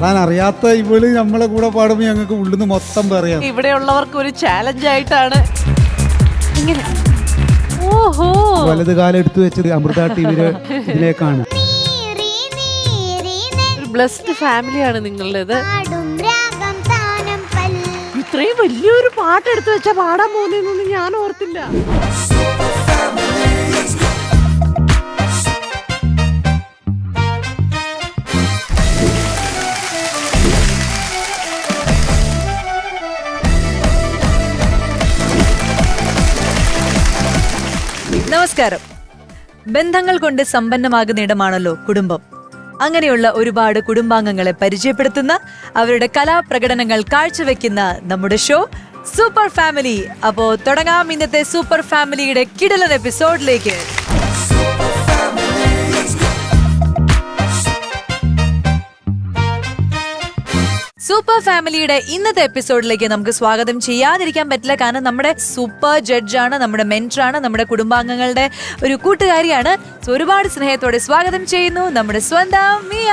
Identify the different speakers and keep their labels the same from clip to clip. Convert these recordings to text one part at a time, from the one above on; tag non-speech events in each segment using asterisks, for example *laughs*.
Speaker 1: പാടാൻ അറിയാത്ത ഇവൾ നമ്മളെ കൂടെ പാടുമ്പോ ഞങ്ങൾക്ക് ഉള്ളിന്ന് മൊത്തം പറയാം.
Speaker 2: ഇവിടെയുള്ളവർക്ക് ഒരു ചാലഞ്ച് ആയിട്ടാണ് ഇങ്ങനെ. ഓഹോ.
Speaker 1: വലത് കാലം എടുത്തു വെച്ചത് അമൃത ടിവിയിൽ ഇതിലേക്കാണ്.
Speaker 2: ഒരു ബ്ലസ്ഡ് ഫാമിലിയാണ് നിങ്ങളുടേത്. ഇത്രയും വലിയൊരു പാട്ട് എടുത്തു വെച്ചാ പാടാൻ പോകുന്നതെന്നൊന്നും ഞാൻ ഓർത്തില്ല.
Speaker 3: നമസ്കാരം. ബന്ധങ്ങൾ കൊണ്ട് സമ്പന്നമാകുന്ന ഇടമാണല്ലോ കുടുംബം. അങ്ങനെയുള്ള ഒരുപാട് കുടുംബാംഗങ്ങളെ പരിചയപ്പെടുത്തുന്ന അവരുടെ കലാപ്രകടനങ്ങൾ കാഴ്ചവെക്കുന്ന നമ്മുടെ ഷോ സൂപ്പർ ഫാമിലി. അപ്പോ തുടങ്ങാം ഇന്നത്തെ സൂപ്പർ ഫാമിലിയുടെ കിടലൻ എപ്പിസോഡിലേക്ക്. സൂപ്പർ ഫാമിലിയുടെ ഇന്നത്തെ എപ്പിസോഡിലേക്ക് നമുക്ക് സ്വാഗതം. ചെയ്യാതിരിക്കാൻ പറ്റില്ല. കാരണം നമ്മുടെ സൂപ്പർ ജഡ്ജാണ് നമ്മുടെ മെന്ററാണ് നമ്മുടെ കുടുംബാംഗങ്ങളുടെ ഒരു കൂട്ടുകാരിയാണ്. ഒരുപാട് സ്നേഹത്തോടെ സ്വാഗതം ചെയ്യുന്നു നമ്മുടെ സ്വന്തം മിയ.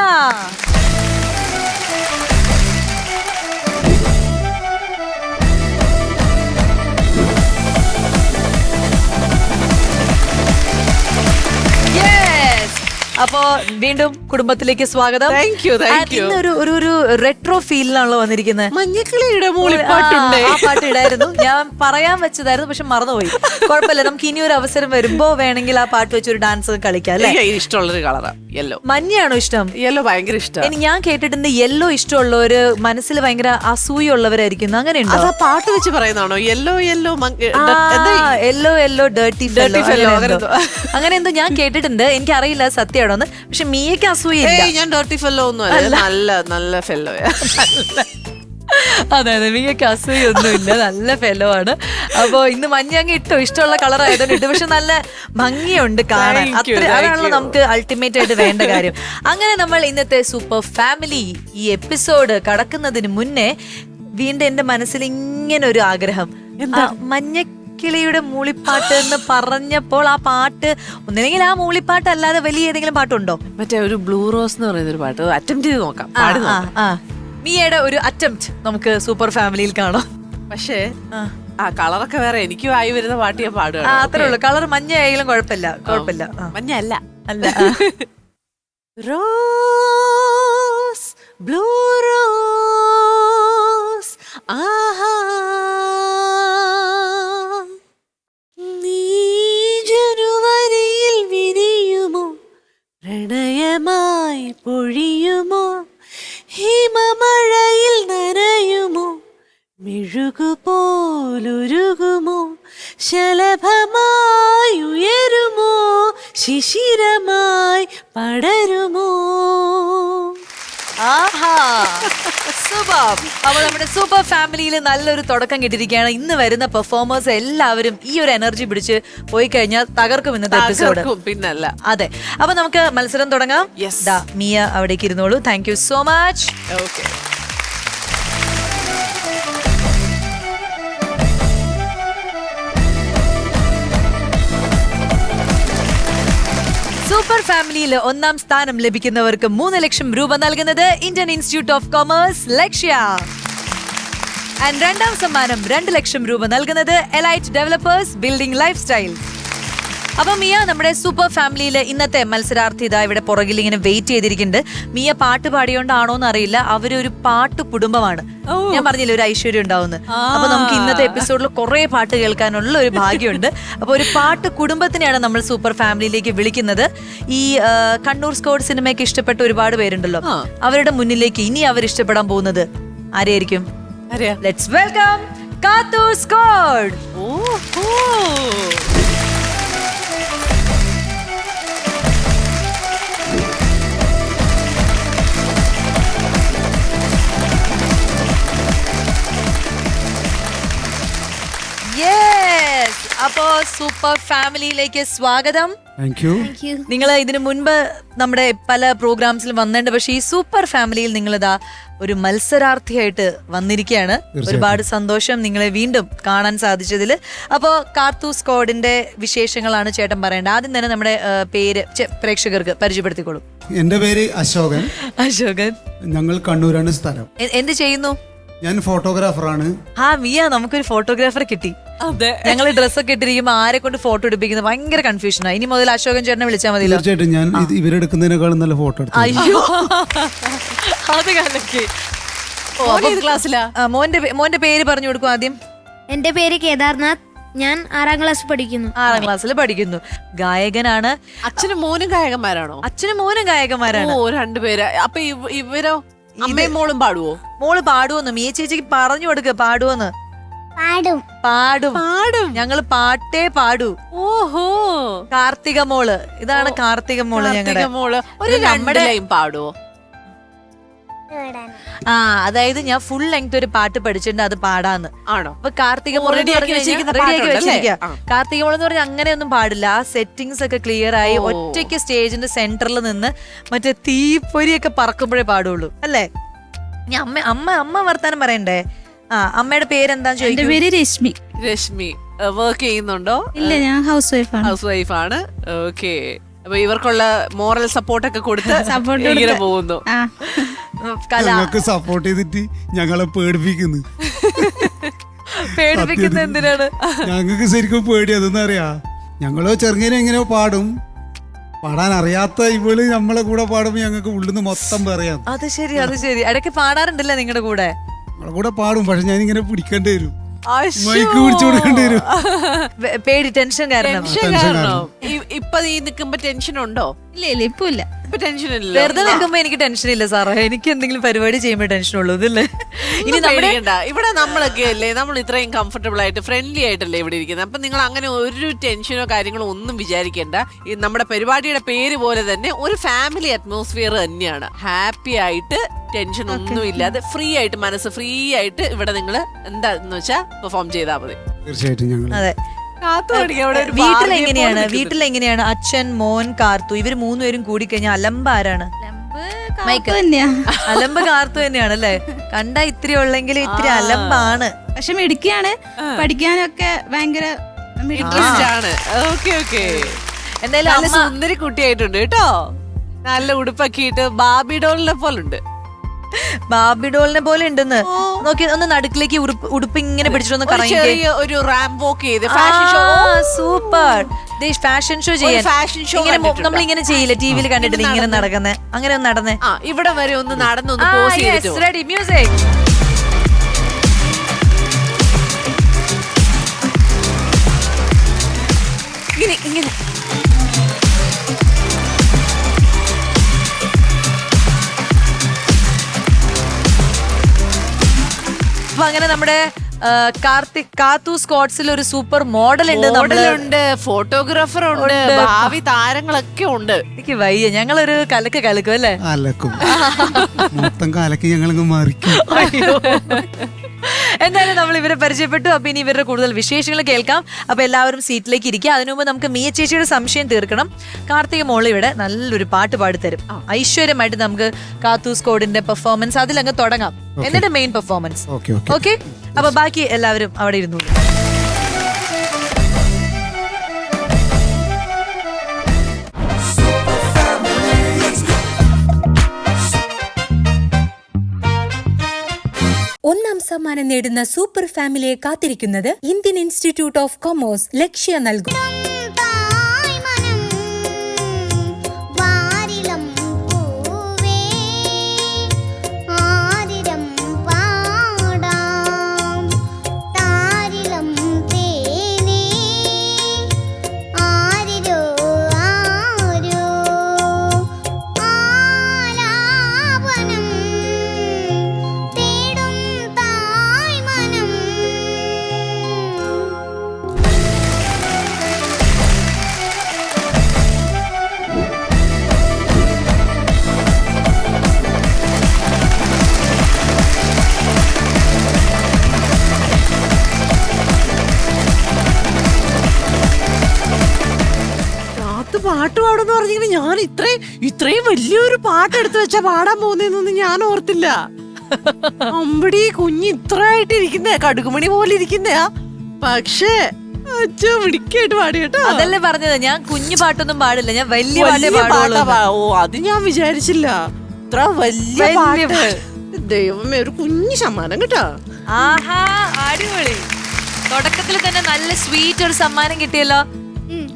Speaker 3: അപ്പോ വീണ്ടും കുടുംബത്തിലേക്ക് സ്വാഗതം.
Speaker 2: Thank
Speaker 3: you
Speaker 2: thank
Speaker 3: you. ഒരു ഒരു ഒരു റെട്രോ ഫീലിലാണല്ലോ വന്നിരിക്കുന്നത്
Speaker 2: മഞ്ഞക്കിളിയുടെ മൂളിപ്പാട്ടുണ്ടേ
Speaker 3: ആ, പാട്ട് ഇടായിരുന്നു. ഞാൻ പറയാൻ വെച്ചതായിരുന്നു പക്ഷെ മറന്നുപോയി. കുഴപ്പമില്ല നമുക്ക് ഇനി ഒരു അവസരം വരുമ്പോ വേണമെങ്കിൽ ആ പാട്ട് വെച്ച് ഒരു ഡാൻസ് കളിക്കാം അല്ലേ?
Speaker 2: ഇഷ്ടമുള്ള ഇഷ്ടമുള്ളൊരു കളറാണ് യെല്ലോ
Speaker 3: മഞ്ഞയാണോ ഇഷ്ടം?
Speaker 2: യെല്ലോ ഭയങ്കര ഇഷ്ടം.
Speaker 3: ഇനി ഞാൻ കേട്ടിട്ടുണ്ട് യെല്ലോ ഇഷ്ടമുള്ളവര് മനസ്സിൽ ഭയങ്കര അസൂയുള്ളവരായിരിക്കും
Speaker 2: അതാ പാട്ട് വെച്ച് പറയുന്നതാണോ? Yellow yellow
Speaker 3: yellow yellow dirty
Speaker 2: fellow, അങ്ങനെ എന്തോ.
Speaker 3: അങ്ങനെ ഞാൻ കേട്ടിട്ടുണ്ട്. എനിക്കറിയില്ല സത്യമാണോന്ന് പക്ഷെ മിയക്ക് അസൂയില്ല
Speaker 2: ഞാൻ ഡോട്ടി ഫെല്ലോ ഒന്നും അല്ല. നല്ല നല്ല ഫെല്ലോയാ
Speaker 3: അതെ അതെ മികക്ക് അസൂയൊന്നുമില്ല. നല്ല ഫെലോ ആണ്. അപ്പോ ഇന്ന് മഞ്ഞ അങ്ങ് ഇട്ടോ. ഇഷ്ടമുള്ള കളർ ആയതുകൊണ്ട് ഇട്ടു. പക്ഷെ നല്ല ഭംഗിയുണ്ട് കാണാൻ. അത്ര അതാണല്ലോ നമുക്ക് അൾട്ടിമേറ്റ് ആയിട്ട് വേണ്ട കാര്യം. അങ്ങനെ നമ്മൾ ഇന്നത്തെ സൂപ്പർ ഫാമിലി ഈ എപ്പിസോഡ് കടക്കുന്നതിന് മുന്നേ വീണ്ടും എന്റെ മനസ്സിൽ ഇങ്ങനെ ഒരു ആഗ്രഹം. ആ, മഞ്ഞക്കിളിയുടെ മൂളിപ്പാട്ട് എന്ന് പറഞ്ഞപ്പോൾ ആ പാട്ട് ഒന്നില്ലെങ്കിൽ ആ മൂളിപ്പാട്ട് അല്ലാതെ വലിയ ഏതെങ്കിലും പാട്ടുണ്ടോ?
Speaker 2: മറ്റേ ഒരു ബ്ലൂ റോസ് എന്ന് പറയുന്ന ഒരു പാട്ട് അറ്റംപ്റ്റ് ചെയ്ത് നോക്കാം.
Speaker 3: മീയുടെ
Speaker 2: പാടി
Speaker 3: ആ,
Speaker 2: നോക്കാം.
Speaker 3: ആ. മിയയുടെ ഒരു അറ്റംപ്റ്റ് നമുക്ക് സൂപ്പർ ഫാമിലിയിൽ കാണാം.
Speaker 2: പക്ഷേ
Speaker 3: ആ.
Speaker 2: കളറൊക്കെ വേറെ. എനിക്കും ആയി വരുന്ന പാട്ട് ഞാൻ
Speaker 3: ആ
Speaker 2: പാടുകയാണ്
Speaker 3: അത്രേ ഉള്ളൂ കളർ മഞ്ഞ ആയാലും കുഴപ്പമില്ല. കുഴപ്പമില്ല ആ.
Speaker 2: മഞ്ഞല്ല
Speaker 3: അല്ല ആ.
Speaker 2: റോസ് ബ്ലൂ റോസ് ആഹാ. പ്രണയമായി പൊഴിയുമോ? ഹിമമഴയിൽ നനയുമോ? മെഴുകുപോലുരുകുമോ? ശലഭമായി ഉയരുമോ? ശിശിരമായി പടരുമോ?
Speaker 3: ആഹാ. സൂപ്പർ. അപ്പൊ നമ്മുടെ സൂപ്പർ ഫാമിലിയിൽ നല്ലൊരു തുടക്കം കിട്ടിയിരിക്കുകയാണ്. ഇന്ന് വരുന്ന പെർഫോമേഴ്സ് എല്ലാവരും ഈ ഒരു എനർജി പിടിച്ച് പോയി കഴിഞ്ഞാൽ തകർക്കും ഇന്നത്തെ എപ്പിസോഡ്.
Speaker 2: പിന്നല്ല.
Speaker 3: അതെ. അപ്പൊ നമുക്ക് മത്സരം തുടങ്ങാം. മിയ അവിടേക്ക് ഇരുന്നോളൂ. Thank you so much
Speaker 2: okay
Speaker 3: ഫാമിലിയിൽ ഒന്നാം സ്ഥാനം ലഭിക്കുന്നവർക്ക് മൂന്ന് ലക്ഷം രൂപ നൽകുന്നത് Indian Institute of Commerce Lakshya. And രണ്ടാം സമ്മാനം രണ്ട് ലക്ഷം രൂപ നൽകുന്നത് elite developers building lifestyle അപ്പൊ മിയ നമ്മുടെ സൂപ്പർ ഫാമിലിയിലെ ഇന്നത്തെ മത്സരാർത്ഥി ഇതാ ഇവിടെ പുറകിൽ ഇങ്ങനെ വെയിറ്റ് ചെയ്തിരിക്കുന്നുണ്ട്. മിയ പാട്ട് പാടിയോണ്ടാണോ എന്ന് അറിയില്ല അവരൊരു പാട്ട് കുടുംബമാണ്. ഞാൻ പറഞ്ഞില്ല ഒരു ഐശ്വര്യം ഉണ്ടാവുന്നു അപ്പൊ നമുക്ക് ഇന്നത്തെ എപ്പിസോഡിൽ കുറെ പാട്ട് കേൾക്കാനുള്ള ഒരു ഭാഗ്യമുണ്ട്. അപ്പൊ ഒരു പാട്ട് കുടുംബത്തിനെയാണ് നമ്മൾ സൂപ്പർ ഫാമിലിയിലേക്ക് വിളിക്കുന്നത്. ഈ കണ്ണൂർ സ്കോഡ് സിനിമയ്ക്ക് ഇഷ്ടപ്പെട്ട ഒരുപാട് പേരുണ്ടല്ലോ. അവരുടെ മുന്നിലേക്ക് ഇനി അവർ ഇഷ്ടപ്പെടാൻ പോകുന്നത് ആരെയായിരിക്കും? Let's welcome Kathoor squad.
Speaker 2: ഓഹോ.
Speaker 3: യെസ് അപ്പോ സൂപ്പർ ഫാമിലിയിലേക്ക് സ്വാഗതം.
Speaker 1: താങ്ക് യു
Speaker 3: നിങ്ങൾ ഇതിനു മുൻപ് നമ്മുടെ പല പ്രോഗ്രാംസിൽ വന്നിട്ടുണ്ട്. പക്ഷേ ഈ സൂപ്പർ ഫാമിലിയിൽ നിങ്ങൾ ഇതാ ഒരു മത്സരാർത്ഥിയായിട്ട് വന്നിരിക്കുകയാണ്. ഒരുപാട് സന്തോഷം നിങ്ങളെ വീണ്ടും കാണാൻ സാധിച്ചതിൽ അപ്പോൾ കാർത്തു സ്കോഡിന്റെ വിശേഷങ്ങളാണ് ചേട്ടൻ പറയേണ്ടത്. ആദ്യം തന്നെ നമ്മുടെ പേര് പ്രേക്ഷകർക്ക് പരിചയപ്പെടുത്തിക്കോളൂ.
Speaker 1: എന്റെ പേര് അശോകൻ.
Speaker 3: അശോകൻ.
Speaker 1: ഞങ്ങൾ കണ്ണൂരാണ് സ്ഥലം.
Speaker 3: എന്ത് ചെയ്യുന്നു?
Speaker 1: ഞാൻ ഫോട്ടോഗ്രാഫറാണ്
Speaker 3: ആ മിയ നമുക്കൊരു ഫോട്ടോഗ്രാഫർ കിട്ടി.
Speaker 2: അതെ.
Speaker 3: ഞങ്ങൾ ഡ്രസ്സൊക്കെ ഇട്ടിരിക്കുമ്പോൾ ആരെ കൊണ്ട് ഫോട്ടോ എടുപ്പിക്കുന്നത് ഭയങ്കര കൺഫ്യൂഷനാണ് ഇനി മുതൽ അശോകൻ ചേട്ടനെ വിളിച്ചാൽ മതി
Speaker 1: തീർച്ചയായിട്ടും ഞാൻ ഇത് ഇവരെടുക്കുന്നതിനേക്കാളും നല്ല ഫോട്ടോ എടുത്തു.
Speaker 3: അയ്യോ. അത് കലക്കി
Speaker 2: ക്ലാസ്സിലാ?
Speaker 3: മോന്റെ മോന്റെ പേര് പറഞ്ഞു കൊടുക്കും ആദ്യം.
Speaker 4: എന്റെ പേര് കേദാർനാഥ്. ഞാൻ ആറാം ക്ലാസ് പഠിക്കുന്നു.
Speaker 3: ആറാം ക്ലാസ്സിൽ പഠിക്കുന്നു. ഗായകനാണ്.
Speaker 2: അച്ഛനും മോനും ഗായകന്മാരാണോ?
Speaker 3: അച്ഛനും മോനും ഗായകന്മാരാണ്.
Speaker 2: ഓ രണ്ടുപേര്. അപ്പൊ ഇവ- ഇവരോ? അമ്മയും മോളും പാടുവോ?
Speaker 3: മോൾ പാടുവോന്ന്. മീ ചേച്ചിക്ക് പറഞ്ഞു കൊടുക്ക പാടുവോന്ന്.
Speaker 4: പാടും.
Speaker 3: പാടും.
Speaker 2: പാടും?
Speaker 3: ഞങ്ങൾ പാട്ടേ പാടൂ.
Speaker 2: ഓഹോ.
Speaker 3: കാർത്തിക മോൾ. ഇതാണ് കാർത്തിക മോൾ ഞങ്ങളുടെ
Speaker 2: കാർത്തിക മോൾ. ഒരു
Speaker 3: നമ്മുടെ-
Speaker 2: പാടുവോ?
Speaker 3: ആ അതായത് ഞാൻ ഫുൾ ലെങ്ത് ഒരു പാട്ട് പഠിച്ചിട്ടുണ്ട് അത് പാടാന്ന്.
Speaker 2: ആണോ?
Speaker 3: അപ്പൊ കാർത്തിക. കാർത്തിക മോൾ എന്ന് പറഞ്ഞാൽ അങ്ങനെയൊന്നും പാടില്ല. ആ സെറ്റിങ്സ് ഒക്കെ ക്ലിയർ ആയി ഒറ്റയ്ക്ക് സ്റ്റേജിന്റെ സെന്ററിൽ നിന്ന് മറ്റേ തീപ്പൊരിയൊക്കെ പറക്കുമ്പോഴേ പാടുള്ളൂ അല്ലേ? ഞാൻ അമ്മ അമ്മ അമ്മ വർത്താനം പറയണ്ടേ? ആ അമ്മയുടെ പേരെന്താന്ന് ചോദിക്കും?
Speaker 5: പേര് രശ്മി.
Speaker 2: രശ്മി. വർക്ക് ചെയ്യുന്നുണ്ടോ?
Speaker 5: ഇല്ല ഞാൻ ഹൗസ് വൈഫാണ്
Speaker 2: ഹൗസ് വൈഫ് ആണ്. ഓക്കെ അപ്പൊ ഇവർക്കുള്ള മോറൽ സപ്പോർട്ട് ഒക്കെ കൊടുത്ത് ഇങ്ങനെ പോകുന്നു.
Speaker 1: ഞങ്ങൾക്ക് സപ്പോർട്ട് ചെയ്തിട്ട് ഞങ്ങളെ പേടിപ്പിക്കുന്നു.
Speaker 3: പേടിപ്പിക്കുന്നത് എന്തിനാണ്?
Speaker 1: ഞങ്ങൾക്ക് ശരിക്കും പേടി. അതെന്ന് അറിയാ? ഞങ്ങളോ ചെറുങ്ങനെ എങ്ങനെയോ പാടും. പാടാൻ അറിയാത്ത ഇവൾ നമ്മളെ കൂടെ പാടുമ്പോ ഞങ്ങൾക്ക് ഉള്ളിന്ന് മൊത്തം പറയാം.
Speaker 3: അത് ശരി അത് ശരി. ഇടയ്ക്ക് പാടാറുണ്ടല്ലേ നിങ്ങളുടെ കൂടെ?
Speaker 1: നമ്മളെ കൂടെ പാടും പക്ഷെ ഞാൻ ഇങ്ങനെ പിടിക്കേണ്ടി വരും. മൈക്ക് പിടിച്ചു കൊടുക്കേണ്ടി വരും.
Speaker 3: പേടി ടെൻഷൻ കാരണം.
Speaker 2: ഇപ്പൊ നീ നിക്കുമ്പോ ടെൻഷൻ ഉണ്ടോ
Speaker 5: ഇല്ല ഇല്ല ഇപ്പൊ ഇല്ല.
Speaker 2: ഇപ്പൊ ടെൻഷൻ ഇല്ല
Speaker 3: വെറുതെ നിൽക്കുമ്പോ എനിക്ക് ടെൻഷൻ ഇല്ല സാറേ. എനിക്ക് എന്തെങ്കിലും പരിപാടി ചെയ്യുമ്പോൾ ടെൻഷൻ ഉള്ളൂ ഇതല്ലേ? ഇനി നമ്മുടെ
Speaker 2: ഇവിടെ നമ്മളൊക്കെ അല്ലേ നമ്മൾ ഇത്രയും കംഫർട്ടബിൾ ആയിട്ട് ഫ്രണ്ട്ലി ആയിട്ടല്ലേ ഇവിടെ ഇരിക്കുന്നത്. അപ്പൊ നിങ്ങൾ അങ്ങനെ ഒരു ടെൻഷനോ കാര്യങ്ങളോ ഒന്നും വിചാരിക്കേണ്ട. ഈ നമ്മുടെ പരിപാടിയുടെ പേര് പോലെ തന്നെ ഒരു ഫാമിലി അറ്റ്മോസ്ഫിയർ തന്നെയാണ്. ഹാപ്പി ആയിട്ട് ടെൻഷൻ ഒന്നും ഇല്ലാതെ ഫ്രീ ആയിട്ട് മനസ്സ് ഫ്രീ ആയിട്ട് ഇവിടെ നിങ്ങൾ എന്താന്ന് വെച്ചാൽ പെർഫോം ചെയ്താൽ മതി.
Speaker 1: തീർച്ചയായിട്ടും ഞങ്ങൾ
Speaker 3: അതെ.
Speaker 2: വീട്ടിലെങ്ങനെയാണ്
Speaker 3: എങ്ങനെയാണ്? അച്ഛൻ മോൻ കാർത്തു ഇവർ മൂന്നുപേരും കൂടി കഴിഞ്ഞാൽ അലമ്പ് ആരാണ്? അലമ്പ് കാർത്തു തന്നെയാണ് അല്ലേ? കണ്ട ഇത്തിരി ഉള്ളെങ്കിൽ ഇത്തിരി അലമ്പാണ്.
Speaker 5: പക്ഷെ മിടുക്കിയാണ്. പഠിക്കാനൊക്കെ ഭയങ്കര മിടുക്കി.
Speaker 2: ആണ് ഓക്കെ ഓക്കെ.
Speaker 3: എന്തായാലും
Speaker 2: നല്ല സുന്ദരി കുട്ടിയായിട്ടുണ്ട് കേട്ടോ. നല്ല ഉടുപ്പൊക്കെ ഇട്ട് ബാബി ഡോളിനെ പോലുണ്ട്.
Speaker 3: ബാബി ഡോളിനെ പോലെ ഉണ്ടെന്ന്. നോക്കി ഒന്ന് നടുക്കിലേക്ക് ഉടുപ്പ് ഇങ്ങനെ പിടിച്ചിട്ടൊന്ന് കറങ്ങി
Speaker 2: ഒരു റാമ്പ് വോക്ക് ചെയ്ത്. Fashion show
Speaker 3: super. Fashion show ചെയ്യാൻ.
Speaker 2: fashion show
Speaker 3: ഇങ്ങനെ നമ്മൾ ഇങ്ങനെ ചെയ്യില്ല? ടിവിയിൽ കണ്ടിട്ടില്ല ഇങ്ങനെ നടക്കുന്നത് അങ്ങനെ ഒന്ന് നടന്നേ.
Speaker 2: ഇവിടെ വരെ ഒന്ന് നടന്നൊന്ന്
Speaker 3: റെഡി മ്യൂസിക്
Speaker 2: ഇങ്ങനെ ഇങ്ങനെ.
Speaker 3: അപ്പൊ അങ്ങനെ നമ്മുടെ കാർത്തിക് കാത്തു സ്കോട്ട്സിൽ ഒരു സൂപ്പർ മോഡൽ ഉണ്ട്
Speaker 2: മോഡലുണ്ട് ഫോട്ടോഗ്രാഫർ ഉണ്ട്. ഭാവി താരങ്ങളൊക്കെ ഉണ്ട്.
Speaker 3: എനിക്ക് വയ്യ. ഞങ്ങളൊരു കലക്ക് കലക്കും അല്ലേ?
Speaker 1: അലക്കും മൊത്തം കലക്ക് ഞങ്ങളങ്ങ് മറിക്കും.
Speaker 3: എന്തായാലും നമ്മൾ ഇവരെ പരിചയപ്പെട്ടു. അപ്പൊ ഇനി ഇവരുടെ കൂടുതൽ വിശേഷങ്ങൾ കേൾക്കാം. അപ്പൊ എല്ലാവരും സീറ്റിലേക്ക് ഇരിക്കുക. അതിനു മുമ്പ് നമുക്ക് മിയ ചേച്ചിയുടെ സംശയം തീർക്കണം. കാർത്തിക മോൾ ഇവിടെ നല്ലൊരു പാട്ട് പാടിത്തരും ഐശ്വര്യമായിട്ട് നമുക്ക് കാത്തു സ്കോഡിന്റെ പെർഫോമൻസ് അതിലങ്ങ് തുടങ്ങാം. എന്നിട്ട് മെയിൻ പെർഫോമൻസ്
Speaker 1: ഓക്കെ
Speaker 3: അപ്പൊ ബാക്കി എല്ലാവരും അവിടെ ഇരുന്നു
Speaker 6: സമ്മാനം നേടുന്ന സൂപ്പർ ഫാമിലിയെ കാത്തിരിക്കുന്നത് Indian Institute of Commerce Lakshya നൽകും.
Speaker 2: പാട്ട് പാടുന്ന് പറഞ്ഞെങ്കിൽ ഞാൻ ഇത്രയും ഇത്രയും വലിയൊരു പാട്ട് എടുത്തു വെച്ചാ പാടാൻ പോകുന്നതെന്നൊന്നും ഞാൻ ഓർത്തില്ല. അമ്പടി കുഞ്ഞ് ഇത്ര ആയിട്ട് ഇരിക്കുന്നേ കടുകുമണി പോലെ ഇരിക്കുന്നയാ പക്ഷേ അച്ഛ മിടിക്കായിട്ട് പാടി കേട്ടോ.
Speaker 3: അതല്ലേ പറഞ്ഞത്. ഞാൻ കുഞ്ഞു പാട്ടൊന്നും പാടില്ല. ഞാൻ വലിയ പാട്ടേ
Speaker 2: വലിയ പാട്ടാ ഓ അത് ഞാൻ വിചാരിച്ചില്ല. ഇത്ര വലിയ പാട്ട്. ദൈവമേ ഒരു കുഞ്ഞു സമ്മാനം കേട്ടോ.
Speaker 3: ആഹാ അടിപൊളി. തുടക്കത്തിൽ തന്നെ നല്ല സ്വീറ്റ് ഒരു സമ്മാനം കിട്ടിയല്ലോ.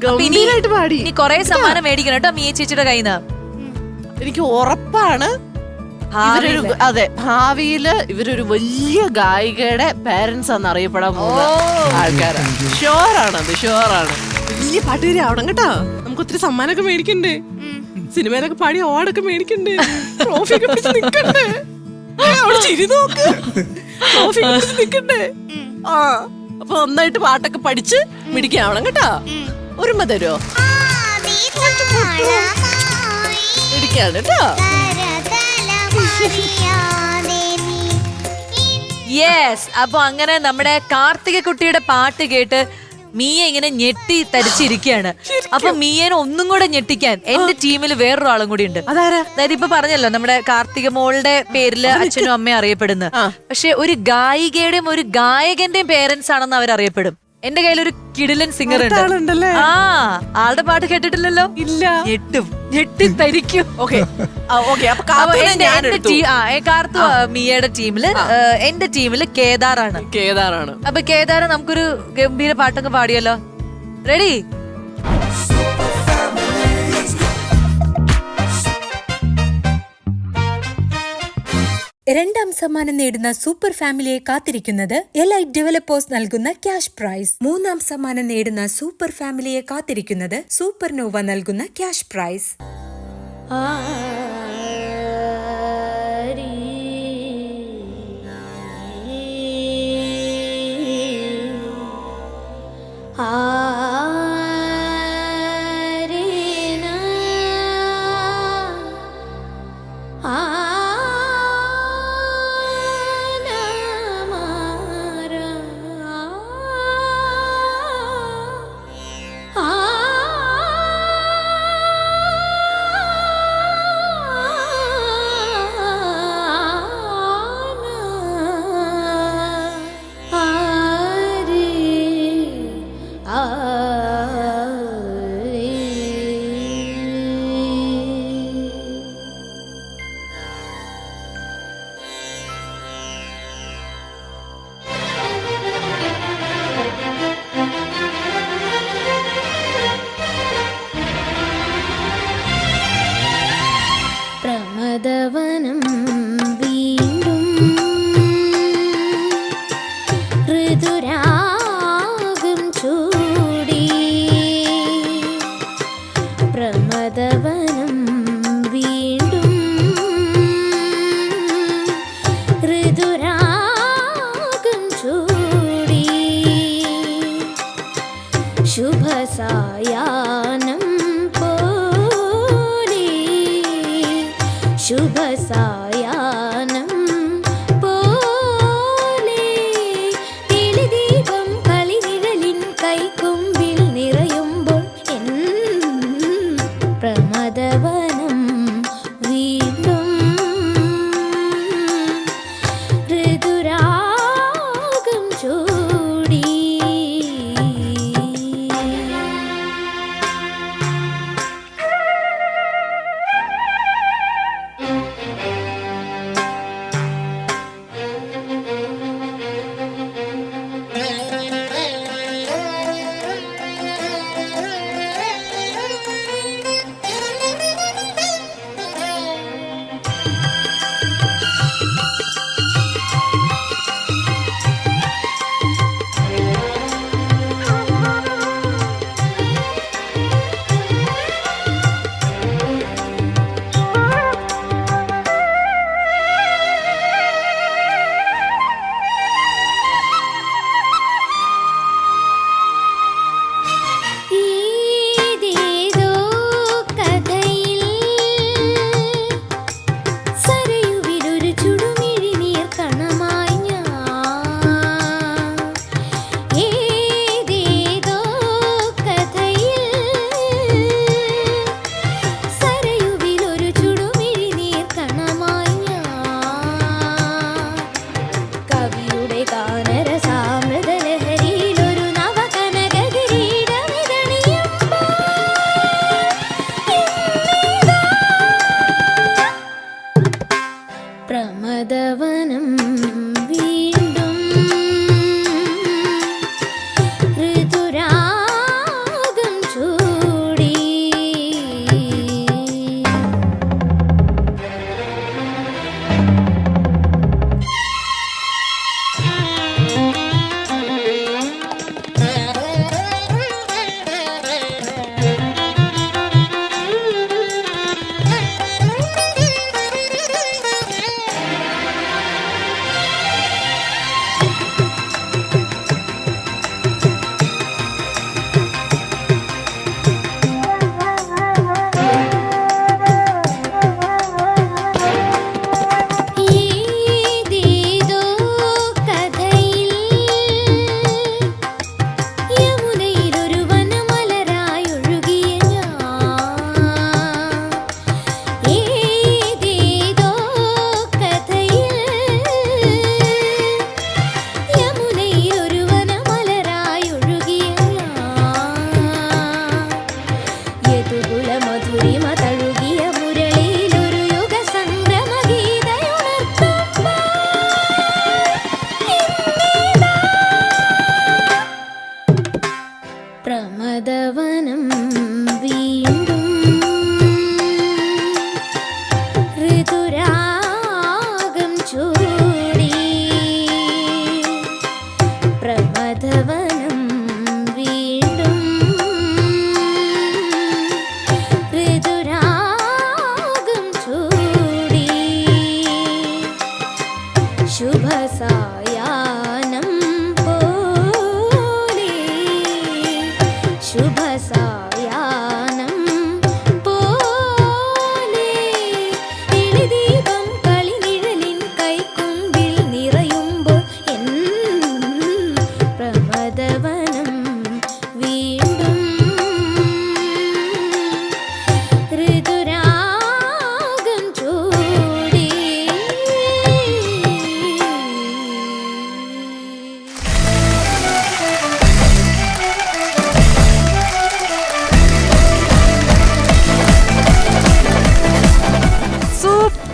Speaker 2: ഗംഭീരായിട്ട് പാടി.
Speaker 3: ഇനി കൊറേ സമ്മാനം മേടിക്കണം കേട്ടോ മീ ചേച്ചിയുടെ കയ്യിൽ നിന്ന്
Speaker 2: എനിക്ക് ഉറപ്പാണ് ഇവരൊരു അതെ ഭാവിയിൽ ഇവരൊരു വലിയ ഗായികയുടെ പേരൻസ് ആണെന്ന് അറിയപ്പെടാൻ പോകുന്ന ആൾക്കാരാണ് ഷുവറാണ് അത് ഷുവറാണ് വലിയ പാട്ടുകാരി ആവണം കേട്ടോ. നമുക്ക് ഒത്തിരി സമ്മാനമൊക്കെ മേടിക്കണ്ടേ. സിനിമയിലൊക്കെ പാടി ഓടൊക്കെ മേടിക്കണ്ടേ. ട്രോഫി ഒക്കെ പിടിച്ച് നിക്കണ്ടേ. അവിടെ ചിരി നോക്ക്. ട്രോഫി പിടിച്ച് നിക്കണ്ടേ. ആ അപ്പൊ നന്നായിട്ട് പാട്ടൊക്കെ പഠിച്ച് മിടിക്കാവണം കേട്ടോ. ഒരുമ തരുമോ കേട്ടോ
Speaker 3: യെസ് അപ്പൊ അങ്ങനെ നമ്മുടെ കാർത്തിക കുട്ടിയുടെ പാട്ട് കേട്ട് മിയ ഇങ്ങനെ ഞെട്ടി തരിച്ചിരിക്കുകയാണ് അപ്പൊ മീയനെ ഒന്നും കൂടെ ഞെട്ടിക്കാൻ എന്റെ ടീമിൽ വേറൊരാളും കൂടി ഉണ്ട്.
Speaker 2: അതാരാ?
Speaker 3: അതായത് ഇപ്പൊ പറഞ്ഞല്ലോ നമ്മുടെ കാർത്തിക മോളുടെ പേരിൽ അച്ഛനും അമ്മയും അറിയപ്പെടുന്നു. പക്ഷെ ഒരു ഗായികയുടെയും ഒരു ഗായകന്റെയും പേരൻസ് ആണെന്ന് അവർ അറിയപ്പെടും എന്റെ കയ്യിൽ ഒരു കിടിലൻ സിംഗർ ഉണ്ട്.
Speaker 2: ആളുണ്ടല്ലേ?
Speaker 3: ആ ആളുടെ പാട്ട് കേട്ടിട്ടില്ലല്ലോ?
Speaker 2: ഇല്ല.
Speaker 3: ഞെട്ടും. ഞെട്ടി തരിക്കും
Speaker 2: ഓക്കെ *laughs* ഓക്കെ. അപ്പൊ കാർത്തൂനെ
Speaker 3: എന്റെ
Speaker 2: ഞാൻ
Speaker 3: എന്റെ
Speaker 2: എടുത്തു.
Speaker 3: ടീ- ആ, ഏ, കാർത്തു ആ, മിയയുടെ ടീമിൽ. ഏ, എന്റെ ടീമിൽ കേദാറാണ്.
Speaker 2: കേദാറാണ്.
Speaker 3: അപ്പൊ കേദാറ് നമുക്കൊരു ഗംഭീര പാട്ടൊക്കെ പാടിയല്ലോ. റെഡി
Speaker 6: രണ്ടാം സമ്മാനം നേടുന്ന സൂപ്പർ ഫാമിലിയെ കാത്തിരിക്കുന്നത് എലൈറ്റ് ഡെവലപ്പേഴ്സ് നൽകുന്ന ക്യാഷ് പ്രൈസ്. മൂന്നാം സമ്മാനം നേടുന്ന സൂപ്പർ ഫാമിലിയെ കാത്തിരിക്കുന്നത് സൂപ്പർ നോവ നൽകുന്ന ക്യാഷ് പ്രൈസ്.
Speaker 7: പ്രമദവനം सायानं पोरी शुभसा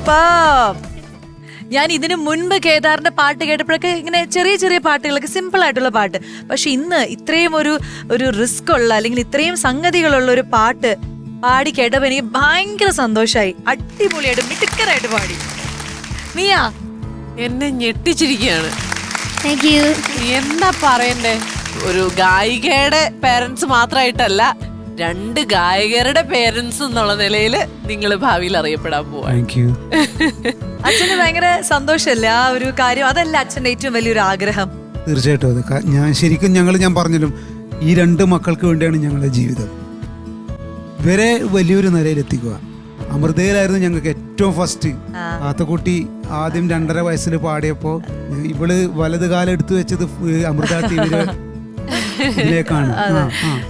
Speaker 3: സൂപ്പർ ഞാൻ ഇതിനു മുൻപ് കേദാറിന്റെ പാട്ട് കേട്ടപ്പോഴൊക്കെ ഇങ്ങനെ ചെറിയ ചെറിയ പാട്ടുകളൊക്കെ സിമ്പിൾ ആയിട്ടുള്ള പാട്ട്. പക്ഷെ ഇന്ന് ഇത്രയും ഒരു ഒരു റിസ്ക് ഉള്ള അല്ലെങ്കിൽ ഇത്രയും സംഗതികളുള്ള ഒരു പാട്ട് പാടി കേട്ടപ്പോ എനിക്ക് ഭയങ്കര സന്തോഷമായി അടിപൊളിയായിട്ട് മിടുക്കരായിട്ട് പാടി. നീയാ
Speaker 8: എന്നെ ഞെട്ടിച്ചിരിക്കുകയാണ്. എന്താ പറയണ്ടേ? ഒരു ഗായികയുടെ പേരൻസ് മാത്രമായിട്ടല്ല രണ്ട് ഗായകരുടെ പേരൻസ് എന്നുള്ള നിലയിൽ നിങ്ങൾ ഭാവിയിൽ അറിയപ്പെടാൻ പോവാ
Speaker 1: താങ്ക് യു
Speaker 3: അച്ഛന് ഭയങ്കര സന്തോഷല്ലേ ആ ഒരു കാര്യം? അതല്ല അച്ഛന്റെ ഏറ്റവും വലിയൊരു ആഗ്രഹം.
Speaker 1: തീർച്ചയായിട്ടും അത്. ഞാൻ ശരിക്കും ഞങ്ങൾ ഞാൻ പറഞ്ഞല്ലോ ഈ രണ്ട് മക്കൾക്ക് വേണ്ടിയാണ് ഞങ്ങളുടെ ജീവിതം. ഇവരെ വലിയൊരു നിലയിലെത്തിക്കുക അമൃതയിലായിരുന്നു ഞങ്ങൾക്ക് ഏറ്റവും ഫസ്റ്റ് ആത്തക്കുട്ടി ആദ്യം രണ്ടര വയസ്സിൽ പാടിയപ്പോൾ ഇവൾ വലത് കാലം എടുത്തു വെച്ചത് അമൃത ടിവിയിൽ ഇതിലേക്കാണ്.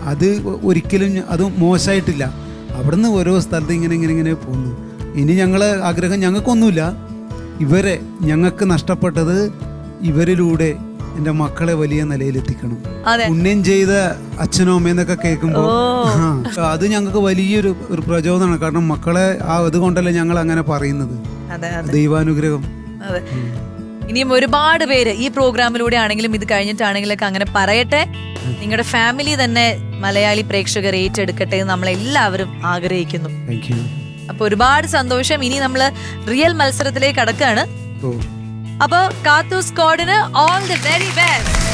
Speaker 1: അത്. ഒരിക്കലും അത് മോശമായിട്ടില്ല. അവിടുന്ന് ഓരോ സ്ഥലത്ത് ഇങ്ങനെ ഇങ്ങനെ ഇങ്ങനെ പോകുന്നു ഇനി ഞങ്ങളെ ആഗ്രഹം ഞങ്ങൾക്കൊന്നുമില്ല. ഇവരെ ഞങ്ങൾക്ക് നഷ്ടപ്പെട്ടത് ഇവരിലൂടെ എന്റെ മക്കളെ വലിയ നിലയിലെത്തിക്കണം.
Speaker 3: എത്തിക്കണം
Speaker 1: പുണ്യം ചെയ്ത അച്ഛനും അമ്മയെന്നൊക്കെ കേൾക്കുമ്പോൾ അത് ഞങ്ങൾക്ക് വലിയൊരു ഒരു പ്രചോദനമാണ്. കാരണം മക്കളെ ആ അതുകൊണ്ടല്ലേ ഞങ്ങൾ അങ്ങനെ പറയുന്നത്. ദൈവാനുഗ്രഹം.
Speaker 3: ഇനിയും ഒരുപാട് പേര് ഈ പ്രോഗ്രാമിലൂടെ ആണെങ്കിലും ഇത് കഴിഞ്ഞിട്ടാണെങ്കിലൊക്കെ അങ്ങനെ പറയട്ടെ. നിങ്ങളുടെ ഫാമിലി തന്നെ മലയാളി പ്രേക്ഷകർ ഏറ്റെടുക്കട്ടെ എന്ന് നമ്മളെല്ലാവരും ആഗ്രഹിക്കുന്നു. അപ്പൊ ഒരുപാട് സന്തോഷം. ഇനി നമ്മൾ റിയൽ മത്സരത്തിലേക്ക് കടക്കാണ്.
Speaker 1: അപ്പോ
Speaker 3: അപ്പൊ കാത്തു സ്ക്വാഡിന് ഓൾ ദി വെരി ബെസ്റ്റ്